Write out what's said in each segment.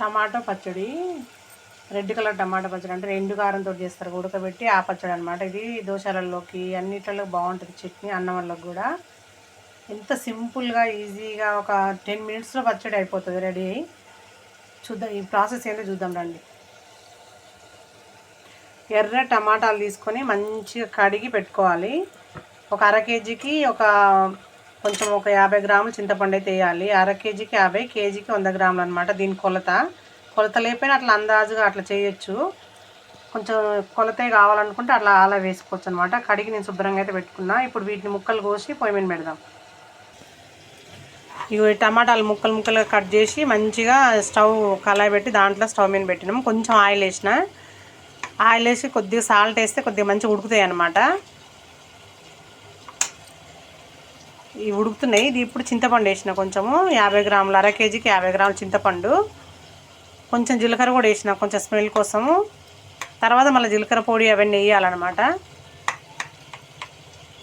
Tomato పచ్చడి red colour tomato పచ్చడి అంటే రెండు కారంతో చేస్తారు ఉడకబెట్టి ఆ పచ్చడి అనమాట ఇది దోశలలోకి అన్నిట్లలో బాగుంటుంది చట్నీ అన్నంలోకి కూడా. ఎంత సింపుల్గా ఈజీగా ఒక టెన్ మినిట్స్లో పచ్చడి అయిపోతుంది రెడీ అయ్యి. చూద్దాం ఈ ప్రాసెస్ ఏంటో చూద్దాం రండి. ఎర్ర టమాటాలు తీసుకొని మంచిగా కడిగి పెట్టుకోవాలి. ఒక అర కేజీకి ఒక కొంచెం ఒక యాభై గ్రాములు చింతపండు అయితే వేయాలి. అర కేజీకి యాభై కేజీకి వంద గ్రాములు అనమాట దీని కొలత. కొలత లేకపోయినా అట్లా అందాజుగా అట్లా చేయొచ్చు. కొంచెం కొలతే కావాలనుకుంటే అట్లా అలా వేసుకోవచ్చు అనమాట కడిగి నేను శుభ్రంగా అయితే పెట్టుకున్నా. ఇప్పుడు వీటిని ముక్కలు కోసి పొయ్యి మీద పెడదాం. ఇవి టమాటాలు ముక్కలు ముక్కలుగా కట్ చేసి మంచిగా స్టవ్ కళాయి పెట్టి దాంట్లో స్టవ్ మీద పెట్టినాము కొంచెం ఆయిల్ వేసిన. ఆయిల్ వేసి కొద్దిగా సాల్ట్ వేస్తే కొద్దిగా మంచిగా ఉడుకుతాయి అనమాట ఇవి ఉడుకుతున్నాయి. ఇది ఇప్పుడు చింతపండు వేసిన కొంచెము. యాభై గ్రాములు అర కేజీకి యాభై గ్రాములు చింతపండు. కొంచెం జీలకర్ర కూడా వేసిన కొంచెం స్మెల్ కోసము. తర్వాత మళ్ళీ జీలకర్ర పొడి అవన్నీ వేయాలన్నమాట.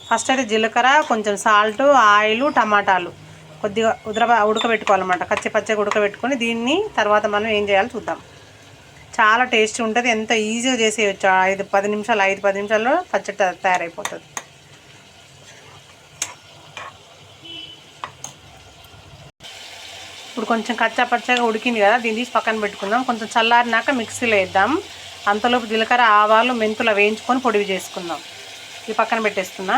ఫస్ట్ అయితే జీలకర్ర కొంచెం సాల్ట్ ఆయిల్ టమాటాలు. కొద్దిగా ఉదర ఉడకబెట్టుకోవాలన్నమాట. కచ్చి పచ్చగా ఉడకబెట్టుకొని దీన్ని తర్వాత మనం ఏం చేయాలో చూద్దాం. చాలా టేస్ట్ ఉంటుంది. ఎంత ఈజీగా చేసేయచ్చు. ఐదు పది నిమిషాలు ఐదు పది నిమిషాల్లో పచ్చడి తయారైపోతుంది. ఇప్పుడు కొంచెం కచ్చా పచ్చగా ఉడికింది కదా దీన్ని తీసి పక్కన పెట్టుకుందాం. కొంచెం చల్లారినాక మిక్సీలో వేద్దాం. అంతలోపు జీలకర్ర ఆవాలు మెంతులు వేయించుకొని పొడివి చేసుకుందాం. ఈ పక్కన పెట్టేస్తున్నా.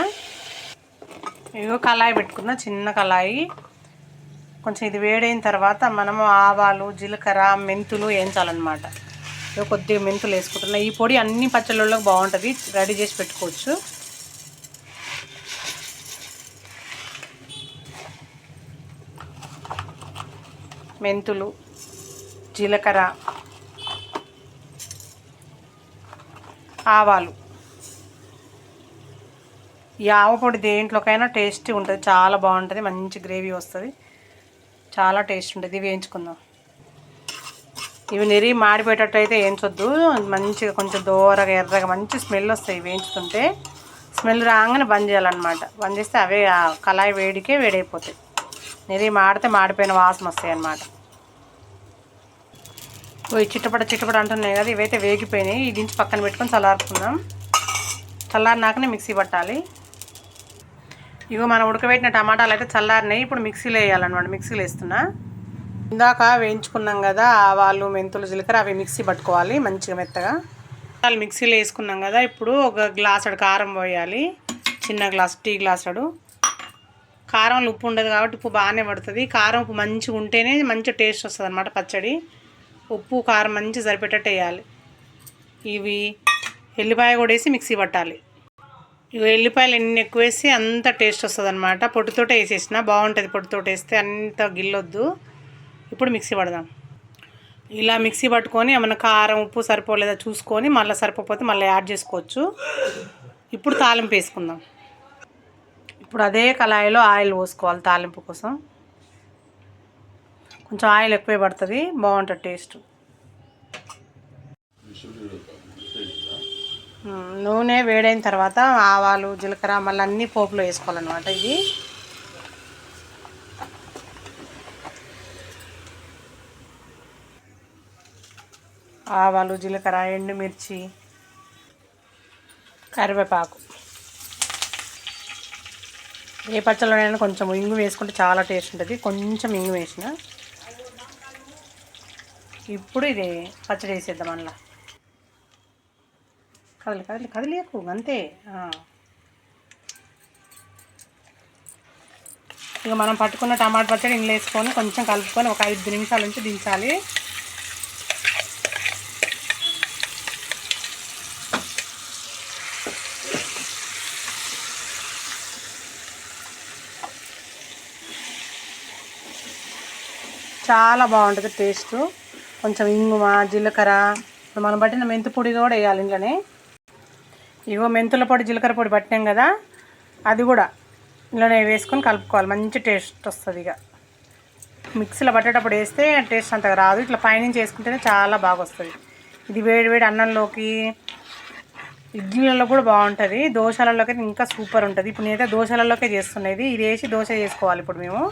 ఇగో కళాయి పెట్టుకున్నా చిన్న కళాయి. కొంచెం ఇది వేడైన తర్వాత మనము ఆవాలు జీలకర్ర మెంతులు వేయించాలన్నమాట. ఇగో కొద్దిగా మెంతులు వేసుకుంటున్నా. ఈ పొడి అన్ని పచ్చళ్ళలో బాగుంటుంది. రెడీ చేసి పెట్టుకోవచ్చు. మెంతులు జీలకర్ర ఆవాలు. ఈ ఆవపొడి దేంట్లోకైనా టేస్టీ ఉంటుంది. చాలా బాగుంటుంది. మంచి గ్రేవీ వస్తుంది. చాలా టేస్ట్ ఉంటుంది. ఇవి వేయించుకుందాం. ఇవి నెరి మాడిపోయేటట్టు అయితే వేయించొద్దు. మంచిగా కొంచెం దూరగా ఎర్రగా మంచి స్మెల్ వస్తాయి వేయించుతుంటే స్మెల్ రాగానే బంద్ చేయాలన్నమాట. బంద్ చేస్తే అవే కళాయి వేడికే వేడైపోతాయి. ఇది మాడితే మాడిపోయిన వాసన వస్తాయి అన్నమాట. ఓ చిట్టపడ చిట్టపడ అంటున్నాయి కదా ఇవైతే వేగిపోయినాయి. ఈ దించి పక్కన పెట్టుకొని చల్లారుకుందాం. చల్లారినాకనే మిక్సీ పట్టాలి. ఇగో మనం ఉడకబెట్టిన టమాటాలు అయితే చల్లారినాయి. ఇప్పుడు మిక్సీలో వేయాలన్నమాట మిక్సీలో వేస్తున్నా. ఇందాక వేయించుకున్నాం కదా ఆవాలు మెంతులు జీలకర్ర అవి మిక్సీ పట్టుకోవాలి మంచిగా మెత్తగా. వాళ్ళు మిక్సీలో వేసుకున్నాం కదా ఇప్పుడు ఒక గ్లాసుడు కారం పోయాలి. చిన్న గ్లాస్ టీ గ్లాసుడు కారంలో ఉప్పు ఉండదు కాబట్టి ఉప్పు బాగానే పడుతుంది. కారం ఉప్పు మంచిగా ఉంటేనే మంచి టేస్ట్ వస్తుంది అనమాట పచ్చడి. ఉప్పు కారం మంచి సరిపెట్టేట్టు వేయాలి. ఇవి ఎల్లిపాయ కూడా వేసి మిక్సీ పట్టాలి. ఇవి ఎల్లిపాయలు ఎన్ని ఎక్కువ వేసి అంత టేస్ట్ వస్తుంది అనమాట పొట్టుతోటే వేసేసిన బాగుంటుంది పొట్టుతోటి వేస్తే అంత గిల్లొద్దు. ఇప్పుడు మిక్సీ పడదాం. ఇలా మిక్సీ పట్టుకొని ఏమైనా కారం ఉప్పు సరిపోలేదా చూసుకొని మళ్ళీ సరిపోతే మళ్ళీ యాడ్ చేసుకోవచ్చు. ఇప్పుడు తాలింపు వేసుకుందాం. ఇప్పుడు అదే కళాయిలో ఆయిల్ పోసుకోవాలి తాలింపు కోసం. కొంచెం ఆయిల్ ఎక్కువే పడుతుంది బాగుంటుంది టేస్ట్. నూనె వేడైన తర్వాత ఆవాలు జీలకర్ర మళ్ళీ అన్ని పోపులో వేసుకోవాలన్నమాట ఇది ఆవాలు జీలకర్ర ఎండుమిర్చి కరివేపాకు. ఏ పచ్చళ్ళనైనా కొంచెం ఇంగు వేసుకుంటే చాలా టేస్ట్ ఉంటుంది. కొంచెం ఇంగు వేసిన. ఇప్పుడు ఇది పచ్చడి వేసేద్దాం అందులో. కదలి కదలి కదిలేకు అంతే. ఇక మనం పట్టుకున్న టమాటా పచ్చడి ఇందులో వేసుకొని కొంచెం కలుపుకొని ఒక ఐదు నిమిషాల నుంచి దించాలి. చాలా బాగుంటుంది టేస్ట్. కొంచెం ఇంగుమ జీలకర్ర. ఇప్పుడు మనం పట్టిన మెంతి పొడి కూడా వేయాలి ఇంట్లోనే. ఇగో మెంతుల పొడి జీలకర్ర పొడి పట్టినాం కదా అది కూడా ఇంట్లోనే వేసుకొని కలుపుకోవాలి. మంచి టేస్ట్ వస్తుంది ఇక మిక్సీలో పట్టేటప్పుడు వేస్తే టేస్ట్ అంతగా రాదు. ఇట్లా పైనుంచి వేసుకుంటేనే చాలా బాగా వస్తుంది. ఇది వేడి వేడి అన్నంలోకి ఇడ్లీలలో కూడా బాగుంటుంది. దోశలలోకి ఇంకా సూపర్ ఉంటుంది. ఇప్పుడు నేనైతే దోశలలోకే చేస్తున్నది ఇది వేసి దోశ చేసుకోవాలి ఇప్పుడు మేము.